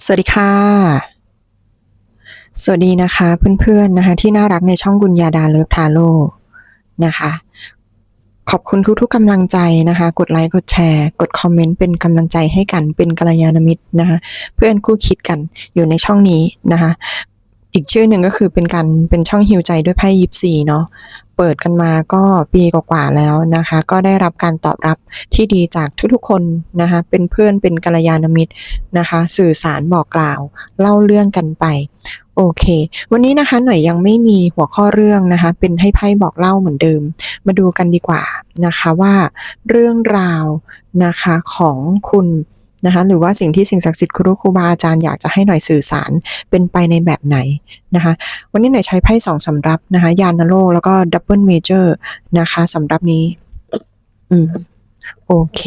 สวัสดีค่ะ สวัสดีนะคะ เพื่อนๆนะคะ ที่น่ารักในช่องกุญญาดาเลิฟทาโร่นะคะ ขอบคุณทุกๆกำลังใจนะคะ กดไลค์กดแชร์ กดคอมเมนต์เป็นกำลังใจให้กันเป็นกัลยาณมิตรนะคะ เพื่อนคู่คิดกันอยู่ในช่องนี้นะคะ อีกชื่อหนึ่งก็คือเป็นการเป็นช่องฮิวใจด้วยไพ่ยิปซีเนาะ เปิดกันมาก็ปีกว่าๆแล้วนะคะ ก็ได้รับการตอบรับที่ดีจากทุกๆคนนะคะ เป็นเพื่อนเป็นกัลยาณมิตรนะคะ สื่อสารบอกกล่าว เล่าเรื่องกันไปโอเค วันนี้นะคะหน่อยยังไม่มีหัวข้อเรื่องนะคะ เป็นให้ไพ่บอกเล่าเหมือนเดิม มาดูกันดีกว่านะคะว่าเรื่องราวนะคะของคุณ นะคะหรือว่าสิ่งที่สิ่งศักดิ์สิทธิ์ครูครูบาอาจารย์อยากจะให้หน่อยสื่อสารเป็นไปในแบบไหนนะคะวันนี้หน่อยใช้ไพ่สองสำรับนะคะยานโลแล้วก็ดับเบิลเมเจอร์นะคะสำรับนี้อืมโอเค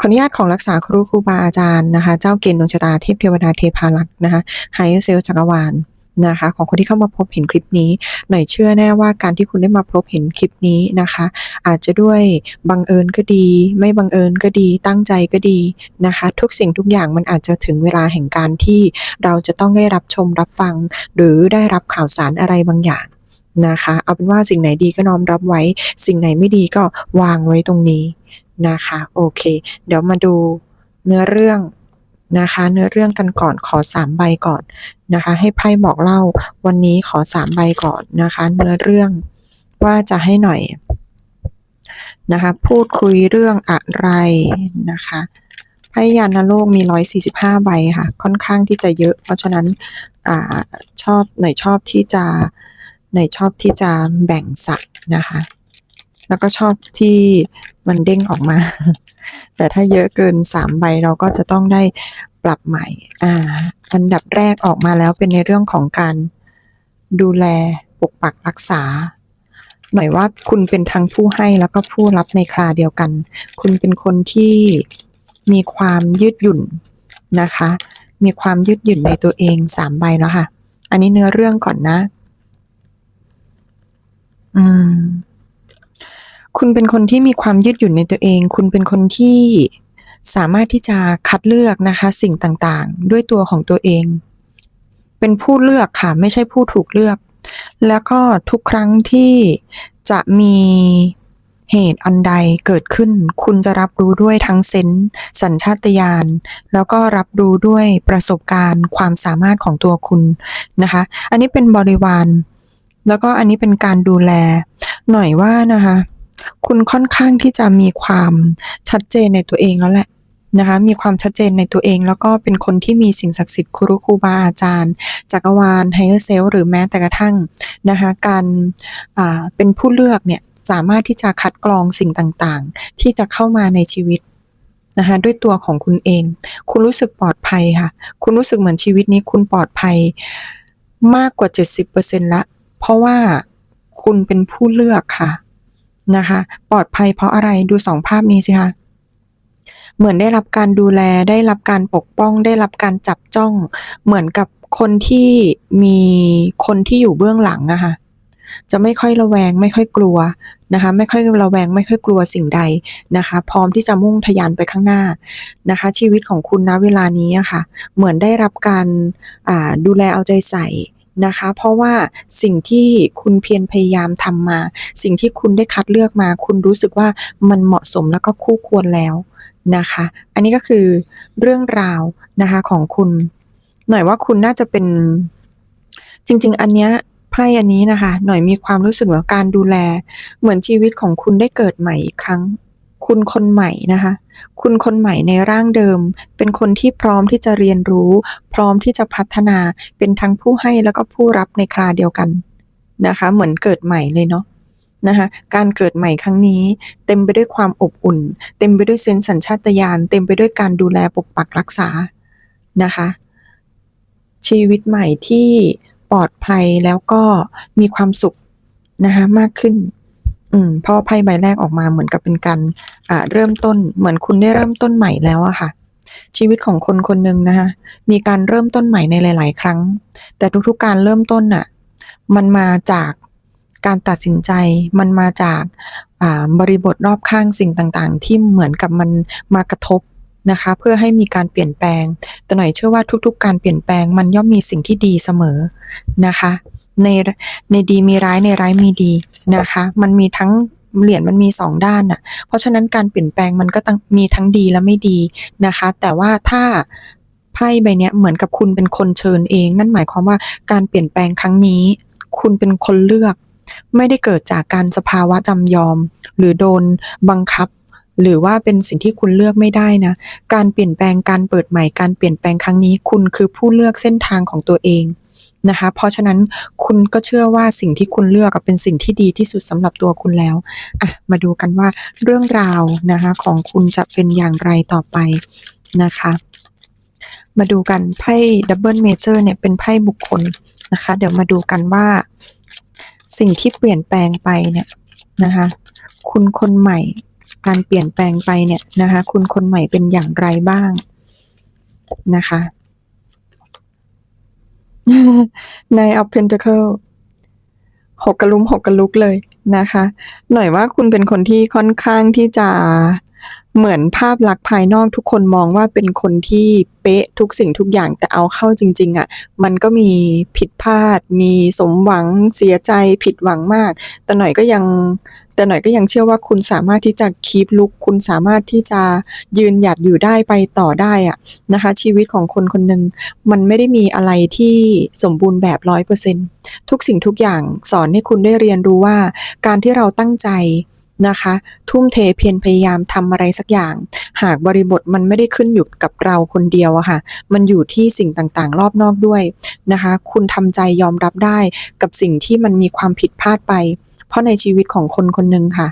ขออนุญาตของรักษาครูครูบาอาจารย์นะคะ เจ้าเกณฑ์ดวงชะตาเทพเทวดาเทพารักษ์นะคะไฮเซลจักรวาล นะคะ ของคนที่เข้ามาพบเห็นคลิปนี้ หน่อยเชื่อแน่ว่าการที่คุณได้มาพบเห็นคลิปนี้นะคะ อาจจะด้วยบังเอิญก็ดี ไม่บังเอิญก็ดี ตั้งใจก็ดีนะคะ ทุกสิ่งทุกอย่างมันอาจจะถึงเวลาแห่งการที่เราจะต้องได้รับชมรับฟัง หรือได้รับข่าวสารอะไรบางอย่างนะคะ เอาเป็นว่าสิ่งไหนดีก็น้อมรับไว้ สิ่งไหนไม่ดีก็วางไว้ตรงนี้นะคะ โอเค เดี๋ยวมาดูเนื้อเรื่อง นะคะ เนื้อเรื่องกันก่อนขอสามใบก่อนนะคะ ให้ไพ่บอกเล่าวันนี้ขอสามใบก่อนนะคะ เนื้อเรื่องว่าจะให้หน่อยนะคะ พูดคุยเรื่องอะไรนะคะไพ่ยานโลกมีร้อยสี่สิบห้าใบค่ะ ค่อนข้างที่จะเยอะ เพราะฉะนั้นอชอบหน่อยชอบที่จะหน่อยชอบที่จะแบ่งสัดนะคะ แล้วก็ชอบที่ มันเด้งออกมา แต่ถ้าเยอะเกินสามใบเราก็จะต้องได้ปรับใหม่ อ่า อันดับแรกออกมาแล้วเป็นในเรื่องของการดูแลปกปักรักษา หมายว่าคุณเป็นทั้งผู้ให้แล้วก็ผู้รับในคราเดียวกัน คุณเป็นคนที่มีความยืดหยุ่นนะคะ มีความยืดหยุ่นในตัวเองสามใบแล้วค่ะ อันนี้เนื้อเรื่องก่อนนะ อืม คุณเป็นคนที่มีความยืดหยุ่นในตัวเอง คุณเป็นคนที่สามารถที่จะคัดเลือกนะคะ สิ่งต่างๆ ด้วยตัวของตัวเอง เป็นผู้เลือกค่ะ ไม่ใช่ผู้ถูกเลือก แล้วก็ทุกครั้งที่จะมีเหตุอันใดเกิดขึ้น คุณจะรับรู้ด้วยทั้งเซนส์สัญชาตญาณแล้วก็รับรู้ด้วยประสบการณ์ความสามารถของตัวคุณนะคะ อันนี้เป็นบริวาร แล้วก็อันนี้เป็นการดูแลหน่อยว่านะคะ คุณค่อนข้างที่จะมีความชัดเจนในตัวเองแล้วแหละนะคะมีความชัดเจนในตัวเอง แล้วก็เป็นคนที่มีสิ่งศักดิ์สิทธิ์ครูครูบาอาจารย์ จักรวาลไฮเออร์เซลหรือแม้แต่กระทั่งนะคะการเป็นผู้เลือกเนี่ยสามารถที่จะคัดกรองสิ่งต่างๆ ที่จะเข้ามาในชีวิตนะคะด้วยตัวของคุณเอง คุณรู้สึกปลอดภัยค่ะ คุณรู้สึกเหมือนชีวิตนี้คุณปลอดภัยมากกว่า 70%ละ เพราะว่าคุณเป็นผู้เลือกค่ะ นะคะ ปลอดภัยเพราะอะไรดูสองภาพนี้สิคะเหมือนได้รับการดูแลได้รับการปกป้อง ได้รับการจับจ้อง เหมือนกับคนที่มีคนที่อยู่เบื้องหลังอะค่ะจะไม่ค่อยระแวงไม่ค่อยกลัวนะคะ ไม่ค่อยระแวงไม่ค่อยกลัวสิ่งใดนะคะ พร้อมที่จะมุ่งทะยานไปข้างหน้านะคะ ชีวิตของคุณณเวลานี้อะค่ะ เหมือนได้รับการดูแลเอาใจใส่ นะคะ เพราะว่าสิ่งที่คุณเพียรพยายามทำมา สิ่งที่คุณได้คัดเลือกมา คุณรู้สึกว่ามันเหมาะสมแล้วก็คู่ควรแล้วนะคะ อันนี้ก็คือเรื่องราวนะคะของคุณ หน่อยว่าคุณน่าจะเป็นจริง ๆ อันเนี้ยไพ่อันนี้นะคะ หน่อยมีความรู้สึกว่าการดูแล เหมือนชีวิตของคุณได้เกิดใหม่อีกครั้ง คุณคนใหม่นะคะ คุณคนใหม่ในร่างเดิม เป็นคนที่พร้อมที่จะเรียนรู้ พร้อมที่จะพัฒนาเป็นทั้งผู้ให้แล้วก็ผู้รับในคราเดียวกันนะคะ เหมือนเกิดใหม่เลยเนาะนะคะการเกิดใหม่ครั้งนี้ เต็มไปด้วยความอบอุ่น เต็มไปด้วยเซนส์สัญชาตญาณเต็มไปด้วยการดูแลปกปักรักษานะคะ ชีวิตใหม่ที่ปลอดภัยแล้วก็มีความสุขนะคะมากขึ้นอืมเพราะไพ่ใบแรกออกมาเหมือนกับเป็นการ อ่าเริ่มต้นเหมือนคุณได้เริ่มต้นใหม่แล้วอะค่ะ ชีวิตของคนคนหนึ่งนะคะมีการเริ่มต้นใหม่ในหลาย ๆ ครั้ง แต่ทุกๆการเริ่มต้นน่ะมันมาจากการตัดสินใจมันมาจากอ่าบริบทรอบข้างสิ่งต่างๆ ที่เหมือนกับมันมากระทบนะคะ เพื่อให้มีการเปลี่ยนแปลง แต่หน่อยเชื่อว่าทุก ๆ การเปลี่ยนแปลงมันย่อมมีสิ่งที่ดีเสมอนะคะ ในในดีมีร้ายในร้ายมีดีนะคะ มันมีทั้ง เหรียญมันมีสองด้านน่ะ เพราะฉะนั้นการเปลี่ยนแปลงมันก็ต้องมีทั้งดีและไม่ดีนะคะ แต่ว่าถ้าไพ่ใบนี้เหมือนกับคุณเป็นคนเชิญเอง นั่นหมายความว่าการเปลี่ยนแปลงครั้งนี้ คุณเป็นคนเลือก ไม่ได้เกิดจากการสภาวะจำยอม หรือโดนบังคับ หรือว่าเป็นสิ่งที่คุณเลือกไม่ได้นะ การเปลี่ยนแปลงการเปิดใหม่การเปลี่ยนแปลงครั้งนี้ คุณคือผู้เลือกเส้นทางของตัวเอง นะคะ เพราะฉะนั้นคุณก็เชื่อว่าสิ่งที่คุณเลือกเป็นสิ่งที่ดีที่สุดสำหรับตัวคุณแล้วอะมาดูกันว่าเรื่องราวนะคะของคุณจะเป็นอย่างไรต่อไปนะคะมาดูกันไพ่ดับเบิลเมเจอร์เนี่ยเป็นไพ่บุคคลนะคะ เดี๋ยวมาดูกันว่า สิ่งที่เปลี่ยนแปลงไปเนี่ยนะคะคุณคนใหม่ การเปลี่ยนแปลงไปเนี่ยนะคะคุณคนใหม่เป็นอย่างไรบ้างนะคะ ใน of Pentacle หกกระลุมหกกระลุกเลยนะคะ หน่อยว่าคุณเป็นคนที่ค่อนข้างที่จะเหมือนภาพลักษณ์ภายนอกทุกคนมองว่าเป็นคนที่เป๊ะทุกสิ่งทุกอย่างแต่เอาเข้าจริง ๆอะ่ะ มันก็มีผิดพลาด มีสมหวังเสียใจผิดหวังมาก แต่หน่อยก็ยัง แต่หน่อยก็ยังเชื่อว่าคุณสามารถที่จะคีปลุกคุณสามารถที่จะยืนหยัดอยู่ได้ไปต่อได้อะนะคะ ชีวิตของคนคนหนึ่งมันไม่ได้มีอะไรที่สมบูรณ์แบบร้อยเปอร์เซ็นทุกสิ่งทุกอย่างสอนให้คุณได้เรียนรู้ว่า การที่เราตั้งใจนะคะ ทุ่มเทเพียรพยายามทำอะไรสักอย่าง หากบริบทมันไม่ได้ขึ้นอยู่กับเราคนเดียวอะค่ะ มันอยู่ที่สิ่งต่างๆ รอบนอกด้วยนะคะ คุณทำใจยอมรับได้กับสิ่งที่มันมีความผิดพลาดไป ราะในชีวิตของคนคนหนึ่งค่ะ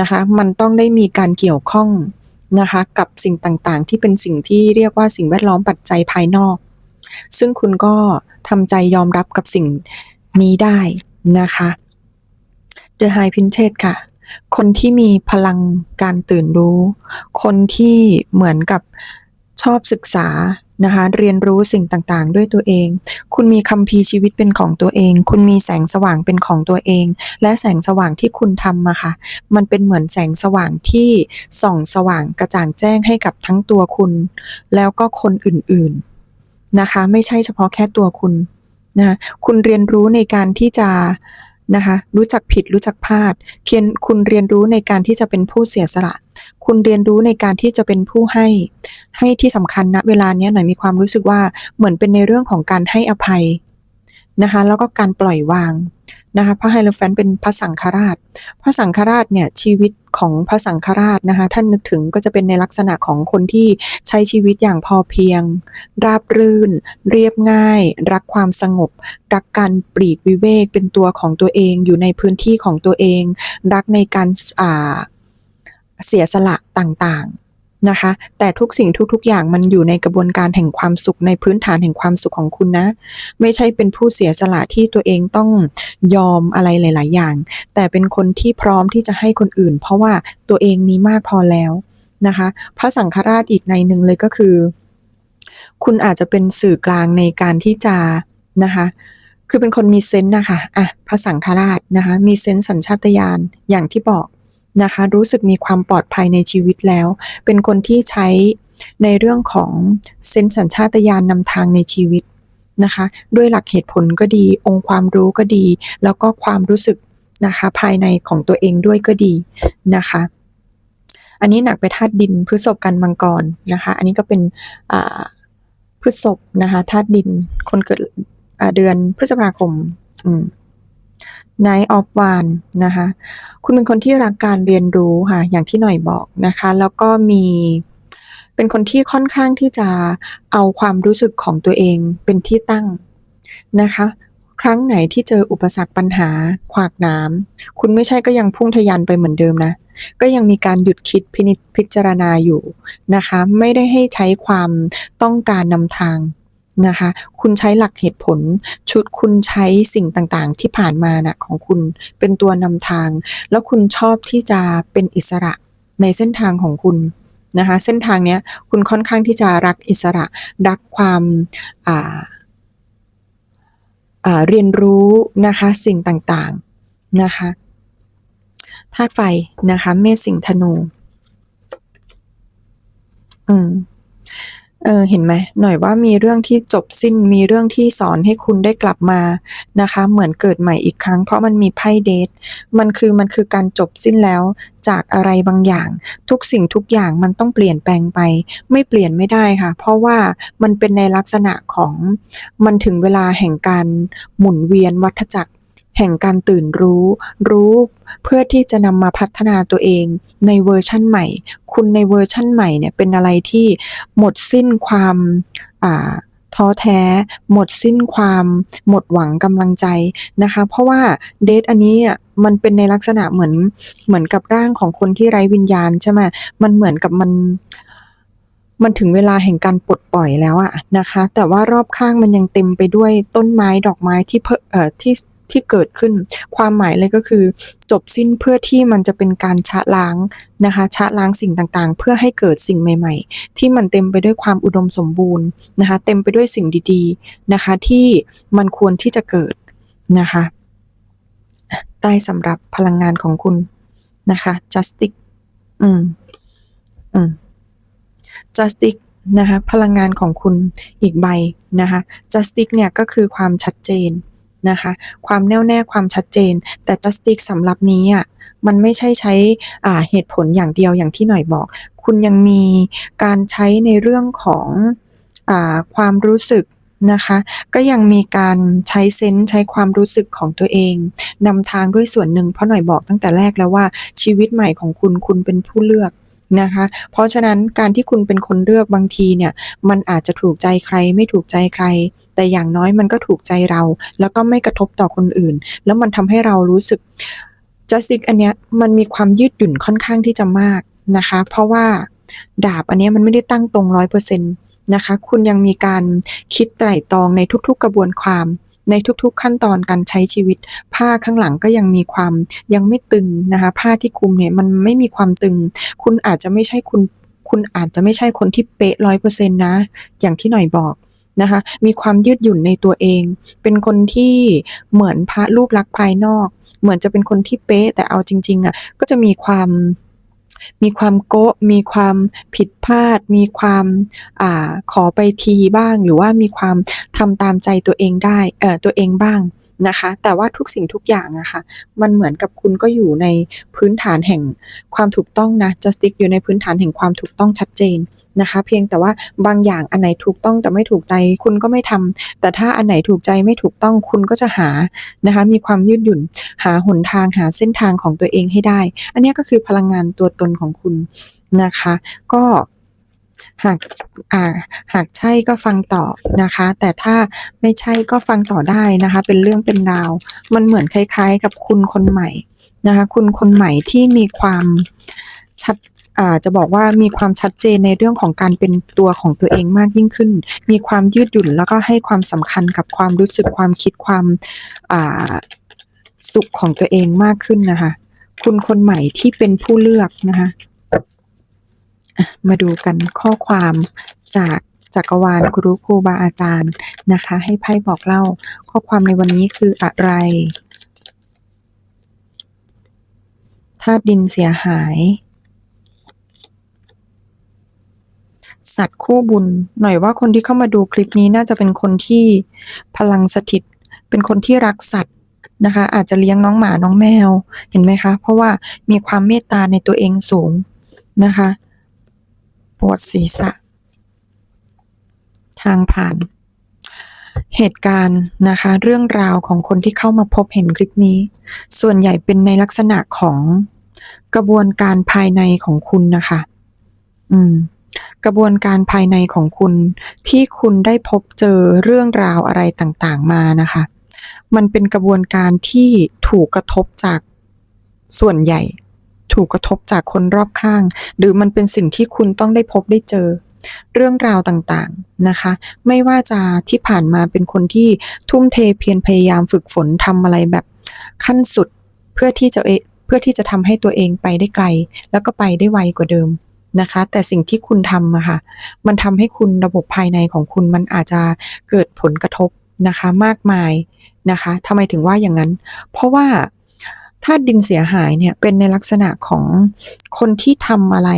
นะคะ มันต้องได้มีการเกี่ยวข้องนะคะ กับสิ่งต่างๆ ที่เป็นสิ่งที่เรียกว่าสิ่งแวดล้อมปัจจัยภายนอก ซึ่งคุณก็ทำใจยอมรับกับสิ่งนี้ได้นะคะ The High Princess ค่ะ คนที่มีพลังการตื่นรู้ คนที่เหมือนกับชอบศึกษา นะคะเรียนรู้สิ่งต่างๆ ด้วยตัวเอง คุณมีคัมภีร์ชีวิตเป็นของตัวเอง คุณมีแสงสว่างเป็นของตัวเอง และแสงสว่างที่คุณทำมาค่ะ มันเป็นเหมือนแสงสว่างที่ส่องสว่างกระจ่างแจ้งให้กับทั้งตัวคุณ แล้วก็คนอื่นๆนะคะ ไม่ใช่เฉพาะแค่ตัวคุณนะคุณเรียนรู้ในการที่จะ นะคะ รู้จักผิดรู้จักพลาดเคียนคุณเรียนรู้ในการที่จะเป็นผู้เสียสละ คุณเรียนรู้ในการที่จะเป็นผู้ให้ ให้ที่สำคัญณเวลาเนี้ยหน่อยมีความรู้สึกว่าเหมือนเป็นในเรื่องของการให้อภัยนะคะ แล้วก็การปล่อยวาง นะคะพระไฮโลแฟนเป็นพระสังฆราช พระสังฆราชเนี่ยชีวิตของพระสังฆราชนะคะท่านนึกถึงก็จะเป็นในลักษณะของคนที่ใช้ชีวิตอย่างพอเพียง ราบรื่น เรียบง่าย รักความสงบ รักการปลีกวิเวกเป็นตัวของตัวเองอยู่ในพื้นที่ของตัวเอง รักในการอ่าเสียสละต่างๆ นะคะ แต่ทุกสิ่งทุกๆ อย่างมันอยู่ในกระบวนการแห่งความสุขในพื้นฐานแห่งความสุขของคุณนะ ไม่ใช่เป็นผู้เสียสละที่ตัวเองต้องยอมอะไรหลาย ๆ อย่าง แต่เป็นคนที่พร้อมที่จะให้คนอื่น เพราะว่าตัวเองมีมากพอแล้วนะคะ พระสังฆราชอีกในหนึ่งเลยก็คือ คุณอาจจะเป็นสื่อกลางในการที่จะนะคะคือเป็นคนมีเซนส์นะคะ อะ พระสังฆราชนะคะ มีเซนส์สัญชาตญาณ อย่างที่บอก นะคะ รู้สึกมีความปลอดภัยในชีวิตแล้ว เป็นคนที่ใช้ในเรื่องของเซนส์สัญชาตญาณนำทางในชีวิตนะคะ ด้วยหลักเหตุผลก็ดี องค์ความรู้ก็ดี แล้วก็ความรู้สึกนะคะภายในของตัวเองด้วยก็ดีนะคะ อันนี้หนักไปธาตุดินพฤษภกันมังกรนะคะ อันนี้ก็เป็นพฤษภนะคะธาตุดินคนเกิดเดือนพฤษภาคม อืม Night of One นะคะ คุณเป็นคนที่รักการเรียนรู้ค่ะ อย่างที่หน่อยบอกนะคะ แล้วก็มี เป็นคนที่ค่อนข้างที่จะเอาความรู้สึกของตัวเองเป็นที่ตั้งนะคะ ครั้งไหนที่เจออุปสรรคปัญหาขวากหน้ำคุณไม่ใช่ก็ยังพุ่งทะยานไปเหมือนเดิมนะ ก็ยังมีการหยุดคิดพินิจพิจารณาอยู่นะคะ ไม่ได้ให้ใช้ความต้องการนำทาง นะคะ คุณใช้หลักเหตุผล ชุดคุณใช้สิ่งต่างๆ ที่ผ่านมานะของคุณเป็นตัวนำทาง แล้วคุณชอบที่จะเป็นอิสระในเส้นทางของคุณนะคะ เส้นทางเนี้ยคุณค่อนข้างที่จะรักอิสระ รักความอ่าเรียนรู้นะคะสิ่งต่างๆนะคะธาตุไฟนะคะเมษสิงห์ธนู อืม เออเห็นไหมหน่อยว่ามีเรื่องที่จบสิ้นมีเรื่องที่สอนให้คุณได้กลับมานะคะ เหมือนเกิดใหม่อีกครั้ง เพราะมันมีไพ่เดทมันคือมันคือการจบสิ้นแล้วจากอะไรบางอย่าง ทุกสิ่งทุกอย่างมันต้องเปลี่ยนแปลงไป ไม่เปลี่ยนไม่ได้ค่ะ เพราะว่ามันเป็นในลักษณะของมันถึงเวลาแห่งการหมุนเวียนวัฏจักร แห่งการตื่นรู้ รู้เพื่อที่จะนำมาพัฒนาตัวเองในเวอร์ชันใหม่ คุณในเวอร์ชันใหม่เนี่ยเป็นอะไรที่หมดสิ้นความอ่าท้อแท้ หมดสิ้นความหมดหวังกำลังใจนะคะ เพราะว่าเดทอันนี้มันเป็นในลักษณะเหมือนเหมือนกับร่างของคนที่ไร้วิญญาณใช่ไหมมันเหมือนกับมันมันถึงเวลาแห่งการปลดปล่อยแล้วอะนะคะ แต่ว่ารอบข้างมันยังเต็มไปด้วยต้นไม้ดอกไม้ที่เพิ่งเอ่อที่ ที่เกิดขึ้น ความหมายเลยก็คือ จบสิ้นเพื่อที่มันจะเป็นการชะล้างนะคะชะล้างสิ่งต่างๆ เพื่อให้เกิดสิ่งใหม่ๆ ที่มันเต็มไปด้วยความอุดมสมบูรณ์นะคะเต็มไปด้วยสิ่งดีๆนะคะที่มันควรที่จะเกิดนะคะอะได้สำหรับพลังงานของคุณนะคะ Justice อืมอืม Justice นะคะพลังงานของคุณอีกใบนะคะ Justice เนี่ยก็คือความชัดเจน นะคะ ความแน่วแน่ความชัดเจน แต่ Justice สำหรับนี้อะมันไม่ใช่ใช้เหตุผลอย่างเดียวอย่างที่หน่อยบอก คุณยังมีการใช้ในเรื่องของอความรู้สึกนะคะ ก็ยังมีการใช้เซนส์ใช้ความรู้สึกของตัวเองนำทางด้วยส่วนหนึ่งเพราะหน่อยบอกตั้งแต่แรกแล้วว่าชีวิตใหม่ของคุณคุณเป็นผู้เลือกนะคะ เพราะฉะนั้นการที่คุณเป็นคนเลือกบางทีเนี่ย มันอาจจะถูกใจใครไม่ถูกใจใคร แต่อย่างน้อยมันก็ถูกใจเรา แล้วก็ไม่กระทบต่อคนอื่น แล้วมันทำให้เรารู้สึก Justice อันเนี้ยมันมีความยืดหยุ่นค่อนข้างที่จะมากนะคะ เพราะว่าดาบอันเนี้ยมันไม่ได้ตั้งตรง100%นตนะคะคุณยังมีการคิดไตร่ตรองในทุกๆกระบวนความในทุกๆขั้นตอนการใช้ชีวิต ผ้าข้างหลังก็ยังมีความยังไม่ตึงนะคะ ผ้าที่คลุมเนี่ยมันไม่มีความตึง คุณอาจจะไม่ใช่คุณ คุณอาจจะไม่ใช่คนที่เป๊ะ100%นะ อย่างที่หน่อยบอก นะคะ มีความยืดหยุ่นในตัวเอง เป็นคนที่เหมือนพระรูปลักษณ์ภายนอก เหมือนจะเป็นคนที่เป๊ะ แต่เอาจริง ๆอะก็จะมีความมีความโก๊ะมีความผิดพลาด มีความอ่าขอไปทีบ้าง หรือว่ามีความทำตามใจตัวเองได้เอ่อตัวเองบ้าง นะคะ แต่ว่าทุกสิ่งทุกอย่างอะค่ะ มันเหมือนกับคุณก็อยู่ในพื้นฐานแห่งความถูกต้องนะ Justice อยู่ในพื้นฐานแห่งความถูกต้องชัดเจนนะคะ เพียงแต่ว่าบางอย่างอันไหนถูกต้องแต่ไม่ถูกใจคุณก็ไม่ทำแต่ถ้าอันไหนถูกใจไม่ถูกต้องคุณก็จะหานะคะ มีความยืดหยุ่น หาหนทางหาเส้นทางของตัวเองให้ได้ อันนี้ก็คือพลังงานตัวตนของคุณนะคะ ก็ หากอ่าหากใช่ก็ฟังต่อนะคะ แต่ถ้าไม่ใช่ก็ฟังต่อได้นะคะ เป็นเรื่องเป็นราว มันเหมือนคล้าย ๆ กับคุณคนใหม่นะคะ คุณคนใหม่ที่มีความชัดอ่าจะบอกว่ามีความชัดเจนในเรื่องของการเป็นตัวของตัวเองมากยิ่งขึ้น มีความยืดหยุ่นแล้วก็ให้ความสำคัญกับความรู้สึกความคิดความอ่าสุขของตัวเองมากขึ้นนะคะ คุณคนใหม่ที่เป็นผู้เลือกนะคะอะ มาดูกันข้อความจากจักรวาลกูรูครูบาอาจารย์นะคะ ให้ไพ่บอกเล่า ข้อความในวันนี้คืออะไร?ธาตุดินเสียหาย สัตว์คู่บุญ หน่อยว่าคนที่เข้ามาดูคลิปนี้น่าจะเป็นคนที่พลังสถิต เป็นคนที่รักสัตว์นะคะ อาจจะเลี้ยงน้องหมาน้องแมวเห็นไหมคะ เพราะว่ามีความเมตตาในตัวเองสูงนะคะ ปวดศีรษะ ทางผ่าน เหตุการณ์นะคะ เรื่องราวของคนที่เข้ามาพบเห็นคลิปนี้ ส่วนใหญ่เป็นในลักษณะของกระบวนการภายในของคุณนะคะ อืม กระบวนการภายในของคุณที่คุณได้พบเจอเรื่องราวอะไรต่างๆมานะคะ มันเป็นกระบวนการที่ถูกกระทบจากส่วนใหญ่ ถูกกระทบจากคนรอบข้าง หรือมันเป็นสิ่งที่คุณต้องได้พบได้เจอ เรื่องราวต่างๆนะคะ ไม่ว่าจะที่ผ่านมาเป็นคนที่ทุ่มเทเพียรพยายามฝึกฝนทำอะไรแบบขั้นสุดเพื่อที่จะเอเพื่อที่จะทำให้ตัวเองไปได้ไกล แล้วก็ไปได้ไวกว่าเดิมนะคะ แต่สิ่งที่คุณทำอะค่ะ มันทำให้คุณระบบภายในของคุณมันอาจจะเกิดผลกระทบนะคะมากมายนะคะทำไมถึงว่าอย่างงั้น เพราะว่า ธาตุดินเสียหายเนี่ยเป็นในลักษณะของคนที่ทำอะไร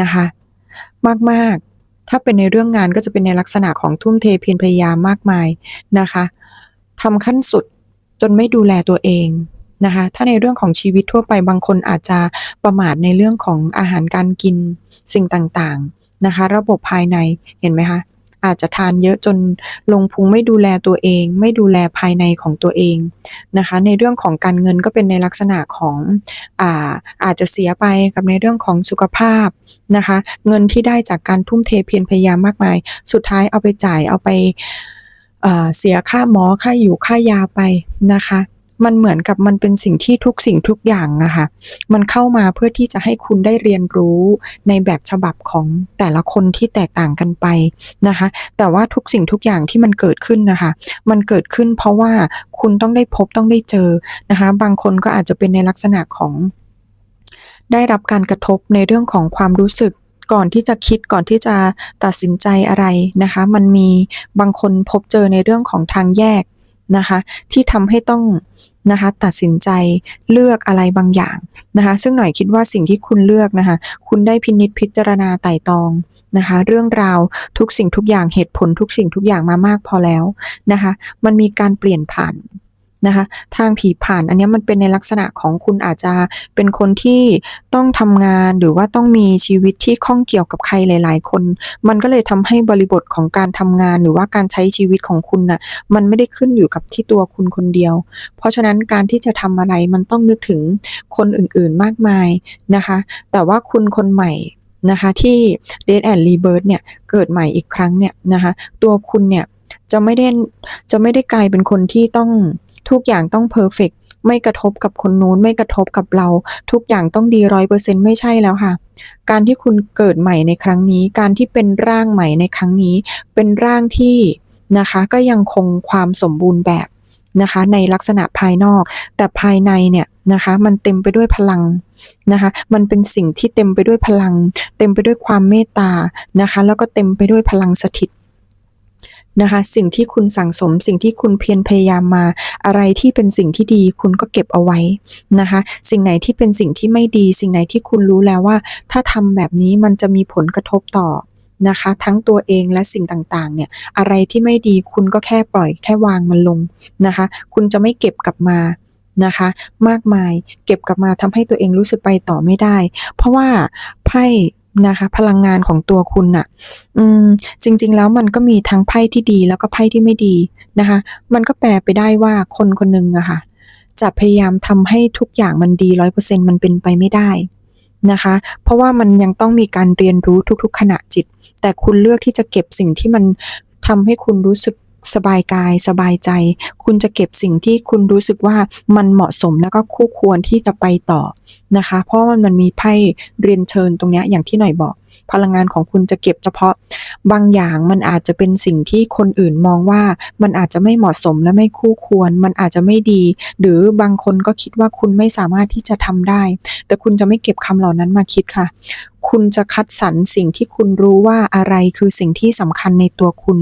นะคะ มากๆ ถ้าเป็นในเรื่องงานก็จะเป็นในลักษณะของทุ่มเทเพียรพยายามมากมายนะคะทำขั้นสุดจนไม่ดูแลตัวเองนะคะถ้าในเรื่องของชีวิตทั่วไปบางคนอาจจะประมาทในเรื่องของอาหารการกินสิ่งต่างๆนะคะ ระบบภายในเห็นไหมคะ อาจจะทานเยอะจนลงพุงไม่ดูแลตัวเอง ไม่ดูแลภายในของตัวเองนะคะ ในเรื่องของการเงินก็เป็นในลักษณะของอาอาจจะเสียไปกับในเรื่องของสุขภาพนะคะ เงินที่ได้จากการทุ่มเทเพียรพยายามมากมาย สุดท้ายเอาไปจ่ายเอาไปเสียค่าหมอค่าอยู่ค่ายาไปนะคะ มันเหมือนกับมันเป็นสิ่งที่ทุกสิ่งทุกอย่างอะค่ะมันเข้ามาเพื่อที่จะให้คุณได้เรียนรู้ในแบบฉบับของแต่ละคนที่แตกต่างกันไปนะคะ แต่ว่าทุกสิ่งทุกอย่างที่มันเกิดขึ้นนะคะ มันเกิดขึ้นเพราะว่าคุณต้องได้พบต้องได้เจอนะคะ บางคนก็อาจจะเป็นในลักษณะของ ได้รับการกระทบในเรื่องของความรู้สึกก่อนที่จะคิดก่อนที่จะตัดสินใจอะไรนะคะ มันมีบางคนพบเจอในเรื่องของทางแยกนะคะ ที่ทำให้ต้อง นะคะตัดสินใจเลือกอะไรบางอย่างนะคะ ซึ่งหน่อยคิดว่าสิ่งที่คุณเลือกนะคะ คุณได้พินิษพิจารณาไต่ตองนะคะ เรื่องราวทุกสิ่งทุกอย่างเหตุผลทุกสิ่งทุกอย่างมามากพอแล้วนะคะ มันมีการเปลี่ยนผ่าน นะคะ ทางผีผ่านอันนี้มันเป็นในลักษณะของคุณอาจจะเป็นคนที่ต้องทำงานหรือว่าต้องมีชีวิตที่ข้องเกี่ยวกับใครหลาย ๆ คน มันก็เลยทำให้บริบทของการทำงานหรือว่าการใช้ชีวิตของคุณนะ่ะมันไม่ได้ขึ้นอยู่กับที่ตัวคุณคนเดียว เพราะฉะนั้นการที่จะทำอะไรมันต้องนึกถึงคนอื่น ๆ มากมายนะคะ แต่ว่าคุณคนใหม่นะคะที่ Dead and Rebirth เนี่ยเกิดใหม่อีกครั้งเนี่ยนะคะตัวคุณเนี่ยจะไม่ได้จะไม่ได้กลายเป็นคนที่ต้อง ทุกอย่างต้องเพอร์เฟกไม่กระทบกับคนนู้นไม่กระทบกับเรา ทุกอย่างต้องดีร้อยเปอร์เซ็นต์ไม่ใช่แล้วค่ะ การที่คุณเกิดใหม่ในครั้งนี้ การที่เป็นร่างใหม่ในครั้งนี้ เป็นร่างที่นะคะก็ยังคงความสมบูรณ์แบบนะคะในลักษณะภายนอก แต่ภายในเนี่ยนะคะมันเต็มไปด้วยพลังนะคะมันเป็นสิ่งที่เต็มไปด้วยพลัง เต็มไปด้วยความเมตตานะคะแล้วก็เต็มไปด้วยพลังสถิต นะคะ สิ่งที่คุณสั่งสม สิ่งที่คุณเพียรพยายามมา อะไรที่เป็นสิ่งที่ดีคุณก็เก็บเอาไว้นะคะ สิ่งไหนที่เป็นสิ่งที่ไม่ดี สิ่งไหนที่คุณรู้แล้วว่า ถ้าทำแบบนี้มันจะมีผลกระทบต่อนะคะทั้งตัวเองและสิ่งต่างๆ เนี่ยอะไรที่ไม่ดีคุณก็แค่ปล่อยแค่วางมันลงนะคะ คุณจะไม่เก็บกลับมานะคะ มากมายเก็บกลับมาทำให้ตัวเองรู้สึกไปต่อไม่ได้ เพราะว่าไพ่ นะคะ พลังงานของตัวคุณน่ะ อืม จริง ๆ แล้วมันก็มีทั้งไพ่ที่ดีแล้วก็ไพ่ที่ไม่ดีนะคะ มันก็แปลไปได้ว่าคนคนหนึ่งอะค่ะ จะพยายามทำให้ทุกอย่างมันดีร้อยเปอร์เซ็นมันเป็นไปไม่ได้นะคะ เพราะว่ามันยังต้องมีการเรียนรู้ทุก ๆ ขณะจิต แต่คุณเลือกที่จะเก็บสิ่งที่มันทำให้คุณรู้สึก สบายกายสบายใจ คุณจะเก็บสิ่งที่คุณรู้สึกว่ามันเหมาะสมแล้วก็คู่ควรที่จะไปต่อนะคะ เพราะมันมันมีไพ่เรียนเชิญตรงนี้อย่างที่หน่อยบอก พลังงานของคุณจะเก็บเฉพาะบางอย่างมันอาจจะเป็นสิ่งที่คนอื่นมองว่ามันอาจจะไม่เหมาะสมและไม่คู่ควร มันอาจจะไม่ดี หรือบางคนก็คิดว่าคุณไม่สามารถที่จะทำได้ แต่คุณจะไม่เก็บคำเหล่านั้นมาคิดค่ะ คุณจะคัดสรรสิ่งที่คุณรู้ว่าอะไรคือสิ่งที่สำคัญในตัวคุณ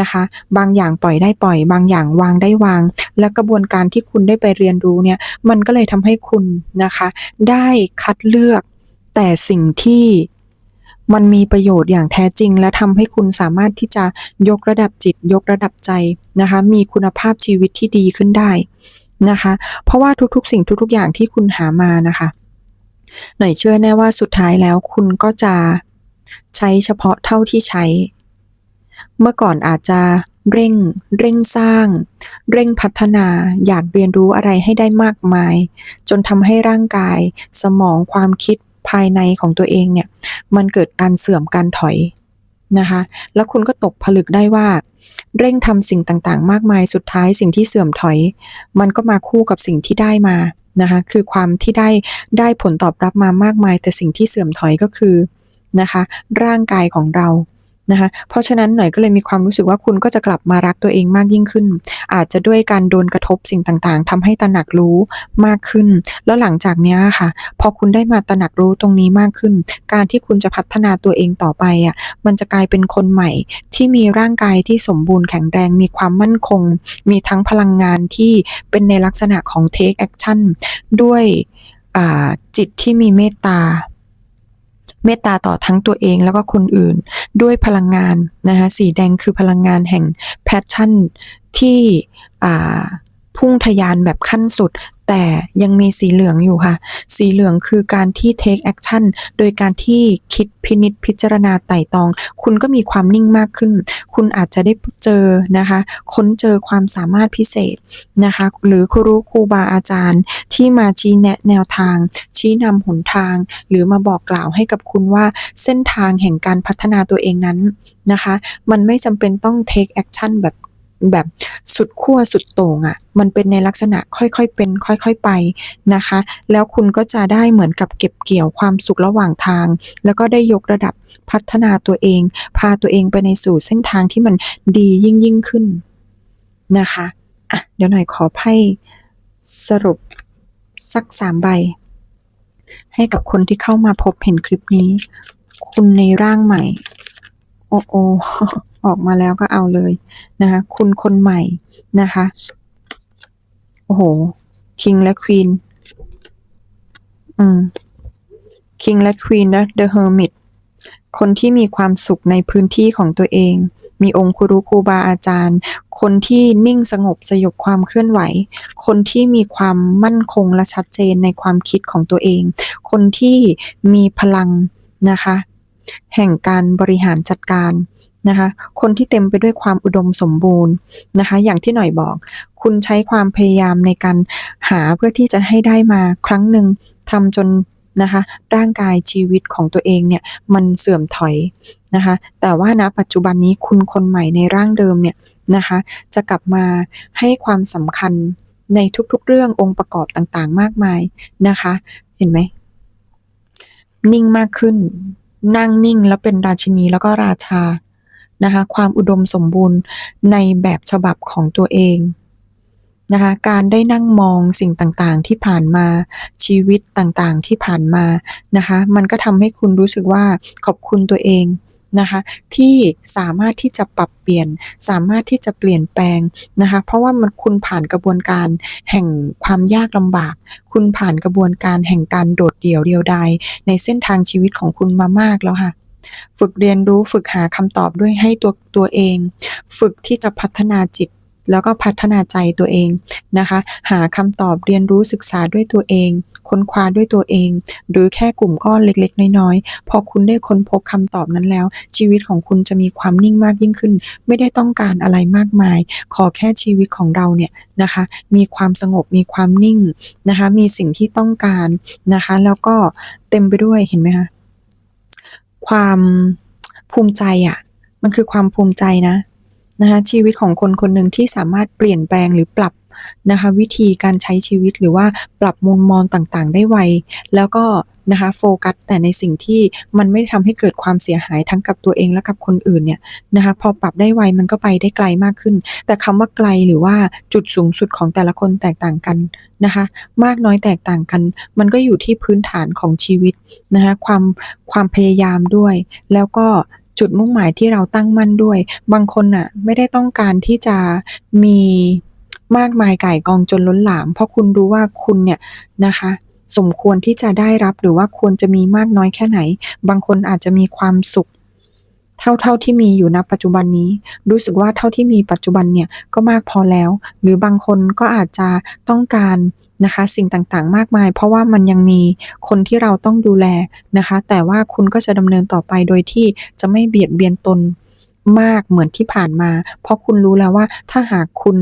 นะคะ บางอย่างปล่อยได้ปล่อย บางอย่างวางได้วาง และกระบวนการที่คุณได้ไปเรียนรู้เนี่ย มันก็เลยทำให้คุณนะคะ ได้คัดเลือกแต่สิ่งที่ มันมีประโยชน์อย่างแท้จริง และทำให้คุณสามารถที่จะยกระดับจิต ยกระดับใจนะคะ มีคุณภาพชีวิตที่ดีขึ้นได้นะคะ เพราะว่าทุกๆ สิ่งทุกๆ อย่างที่คุณหามานะคะหน่อยเชื่อแน่ว่าสุดท้ายแล้วคุณก็จะใช้เฉพาะเท่าที่ใช้ เมื่อก่อนอาจจะเร่ง เร่งสร้าง เร่งพัฒนา อยากเรียนรู้อะไรให้ได้มากมาย จนทำให้ร่างกาย สมองความคิด ภายในของตัวเองเนี่ย มันเกิดการเสื่อมการถอยนะคะ แล้วคุณก็ตกผลึกได้ว่า เร่งทำสิ่งต่างๆ มากมายสุดท้ายสิ่งที่เสื่อมถอย มันก็มาคู่กับสิ่งที่ได้มานะคะคือความที่ได้ได้ผลตอบรับมามากมาย แต่สิ่งที่เสื่อมถอยก็คือนะคะ ร่างกายของเรา นะคะเพราะฉะนั้นหน่อยก็เลยมีความรู้สึกว่าคุณก็จะกลับมารักตัวเองมากยิ่งขึ้น อาจจะด้วยการโดนกระทบสิ่งต่างๆทำให้ตระหนักรู้มากขึ้น แล้วหลังจากนี้ค่ะ พอคุณได้มาตระหนักรู้ตรงนี้มากขึ้น การที่คุณจะพัฒนาตัวเองต่อไปอะมันจะกลายเป็นคนใหม่ที่มีร่างกายที่สมบูรณ์แข็งแรงมีความมั่นคง มีทั้งพลังงานที่เป็นในลักษณะของ take action ด้วยจิตที่มีเมตตา เมตตาต่อทั้งตัวเองแล้วก็คนอื่น ด้วยพลังงานนะคะสีแดงคือพลังงานแห่งแพชชั่นที่อ่าพุ่งทะยานแบบขั้นสุด แต่ยังมีสีเหลืองอยู่ค่ะ สีเหลืองคือการที่ take action โดยการที่คิดพินิจพิจารณาไต่ตอง คุณก็มีความนิ่งมากขึ้น คุณอาจจะได้เจอนะคะ ค้นเจอความสามารถพิเศษนะคะ หรือครูครูบาอาจารย์ ที่มาชี้แนะแนวทาง ชี้นำหนทาง หรือมาบอกกล่าวให้กับคุณว่าเส้นทางแห่งการพัฒนาตัวเองนั้นนะคะ มันไม่จำเป็นต้อง take action แบบ แบบสุดขั้วสุดโต่งอะ่ะ มันเป็นในลักษณะค่อยๆเป็น ค่อยๆไปนะคะ แล้วคุณก็จะได้เหมือนกับเก็บเกี่ยวความสุขระหว่างทาง แล้วก็ได้ยกระดับพัฒนาตัวเอง พาตัวเองไปในสู่เส้นทางที่มันดียิ่งยิ่งขึ้นนะคะอะเดี๋ยวหน่อยขอไพ่สรุปสักสามใบ ให้กับคนที่เข้ามาพบเห็นคลิปนี้ คุณในร่างใหม่ โอ้โอออกมาแล้วก็เอาเลยนะคะ คุณคนใหม่นะคะ โอ้โห คิงและควีน อืม คิงและควีนและเดอะเฮอร์มิต คนที่มีความสุขในพื้นที่ของตัวเอง มีองค์ครูครูบาอาจารย์ คนที่นิ่งสงบสยบความเคลื่อนไหว คนที่มีความมั่นคงและชัดเจนในความคิดของตัวเอง คนที่มีพลังนะคะ แห่งการบริหารจัดการนะคะ คนที่เต็มไปด้วยความอุดมสมบูรณ์นะคะ อย่างที่หน่อยบอก คุณใช้ความพยายามในการหาเพื่อที่จะให้ได้มาครั้งหนึ่งทำจนนะคะร่างกายชีวิตของตัวเองเนี่ยมันเสื่อมถอยนะคะแต่ว่าณปัจจุบันนี้คุณคนใหม่ในร่างเดิมเนี่ยนะคะจะกลับมาให้ความสำคัญในทุกๆ เรื่ององค์ประกอบต่างๆ มากมายนะคะ เห็นไหมนิ่งมากขึ้น นั่งนิ่งแล้วเป็นราชินีแล้วก็ราชานะคะความอุดมสมบูรณ์ในแบบฉบับของตัวเองนะคะการได้นั่งมองสิ่งต่างๆที่ผ่านมาชีวิตต่างๆที่ผ่านมานะคะมันก็ทำให้คุณรู้สึกว่าขอบคุณตัวเอง นะคะที่สามารถที่จะปรับเปลี่ยน สามารถที่จะเปลี่ยนแปลงนะคะเพราะว่ามันคุณผ่านกระบวนการแห่งความยากลำบาก คุณผ่านกระบวนการแห่งการโดดเดี่ยวเดียวดายในเส้นทางชีวิตของคุณมามากแล้วค่ะฝึกเรียนรู้ฝึกหาคำตอบด้วยให้ตัวตัวเอง ฝึกที่จะพัฒนาจิต แล้วก็พัฒนาใจตัวเองนะคะ หาคำตอบเรียนรู้ศึกษาด้วยตัวเอง ค้นคว้าด้วยตัวเอง หรือแค่กลุ่มก้อนเล็กๆ น้อยๆ พอคุณได้ค้นพบคำตอบนั้นแล้ว ชีวิตของคุณจะมีความนิ่งมากยิ่งขึ้น ไม่ได้ต้องการอะไรมากมาย ขอแค่ชีวิตของเราเนี่ยนะคะ มีความสงบมีความนิ่งนะคะ มีสิ่งที่ต้องการนะคะ แล้วก็เต็มไปด้วยเห็นไหมคะความภูมิใจอะ่ะมันคือความภูมิใจนะ นะคะชีวิตของคนคนหนึ่งที่สามารถเปลี่ยนแปลงหรือปรับนะคะวิธีการใช้ชีวิตหรือว่าปรับมุมมองต่างๆ ได้ไว แล้วก็นะคะโฟกัสแต่ในสิ่งที่มันไม่ทำให้เกิดความเสียหายทั้งกับตัวเองและกับคนอื่นเนี่ยนะคะพอปรับได้ไวมันก็ไปได้ไกลมากขึ้น แต่คำว่าไกลหรือว่าจุดสูงสุดของแต่ละคนแตกต่างกันนะคะมากน้อยแตกต่างกัน มันก็อยู่ที่พื้นฐานของชีวิตนะคะความความพยายามด้วย แล้วก็ จุดมุ่งหมายที่เราตั้งมั่นด้วย บางคนน่ะไม่ได้ต้องการที่จะมีมากมายไก่กองจนล้นหลาม เพราะคุณรู้ว่าคุณเนี่ยนะคะสมควรที่จะได้รับหรือว่าควรจะมีมากน้อยแค่ไหน บางคนอาจจะมีความสุข เท่าเท่าที่มีอยู่ณปัจจุบันนี้ รู้สึกว่าเท่าที่มีปัจจุบันเนี่ยก็มากพอแล้ว หรือบางคนก็อาจจะต้องการ นะคะ สิ่งต่างๆ มากมาย เพราะว่ามันยังมีคนที่เราต้องดูแลนะคะ แต่ว่าคุณก็จะดำเนินต่อไปโดยที่จะไม่เบียดเบียนตนมากเหมือนที่ผ่านมา เพราะคุณรู้แล้วว่าถ้าหากคุณ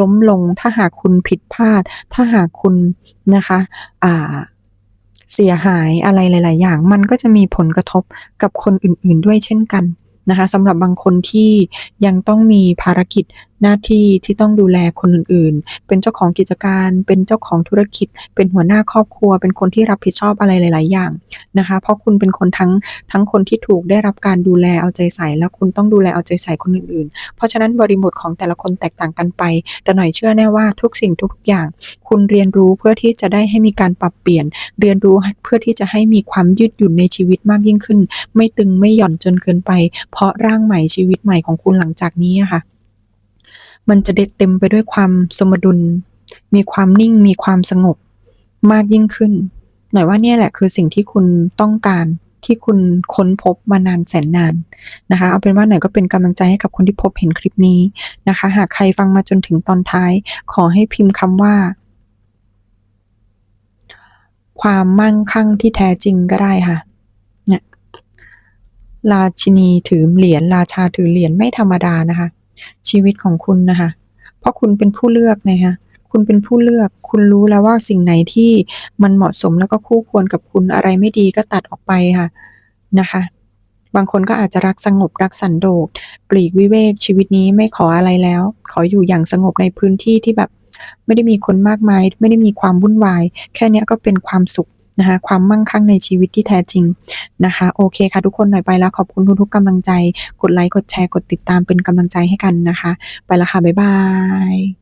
ล้มลง ถ้าหากคุณผิดพลาด ถ้าหากคุณนะคะอ่าเสียหายอะไรหลาย ๆ อย่าง มันก็จะมีผลกระทบกับคนอื่น ๆ ด้วยเช่นกันนะคะสำหรับบางคนที่ยังต้องมีภารกิจ หน้าที่ที่ต้องดูแลคนอื่นๆ เป็นเจ้าของกิจการ เป็นเจ้าของธุรกิจ เป็นหัวหน้าครอบครัว เป็นคนที่รับผิดชอบอะไรหลาย ๆ อย่างนะคะ เพราะคุณเป็นคนทั้งทั้งคนที่ถูกได้รับการดูแลเอาใจใส่ แล้วคุณต้องดูแลเอาใจใส่คนอื่น ๆ เพราะฉะนั้นบริบทของแต่ละคนแตกต่างกันไป แต่หน่อยเชื่อแน่ว่าทุกสิ่งทุกอย่าง คุณเรียนรู้เพื่อที่จะได้ให้มีการปรับเปลี่ยน เรียนรู้เพื่อที่จะให้มีความยืดหยุ่นในชีวิตมากยิ่งขึ้น ไม่ตึงไม่หย่อนจนเกินไป เพราะร่างใหม่ชีวิตใหม่ของคุณหลังจากนี้ค่ะ มันจะเด็ดเต็มไปด้วยความสมดุล มีความนิ่งมีความสงบมากยิ่งขึ้น หน่อยว่าเนี่ยแหละคือสิ่งที่คุณต้องการที่คุณค้นพบมานานแสนนานนะคะ เอาเป็นว่าหน่อยก็เป็นกำลังใจให้กับคนที่พบเห็นคลิปนี้นะคะ หากใครฟังมาจนถึงตอนท้าย ขอให้พิมพ์คำว่า ความมั่งคั่งที่แท้จริงก็ได้ค่ะเนี่ยราชินีถือเหรียญราชาถือเหรียญไม่ธรรมดานะคะ ชีวิตของคุณนะคะ เพราะคุณเป็นผู้เลือกนะคะคุณเป็นผู้เลือก คุณรู้แล้วว่าสิ่งไหนที่มันเหมาะสมแล้วก็คู่ควรกับคุณอะไรไม่ดีก็ตัดออกไปค่ะนะคะ บางคนก็อาจจะรักสงบรักสันโดษปลีกวิเวกชีวิตนี้ไม่ขออะไรแล้ว ขออยู่อย่างสงบในพื้นที่ที่แบบ ไม่ได้มีคนมากมาย ไม่ได้มีความวุ่นวาย แค่เนี้ยก็เป็นความสุข นะคะความมั่งคั่งในชีวิตที่แท้จริงนะคะโอเคค่ะทุกคนหน่อยไปแล้วขอบคุณทุกๆกำลังใจ กดไลค์กดแชร์กดติดตามเป็นกำลังใจให้กันนะคะ ไปแล้วค่ะบ๊ายบาย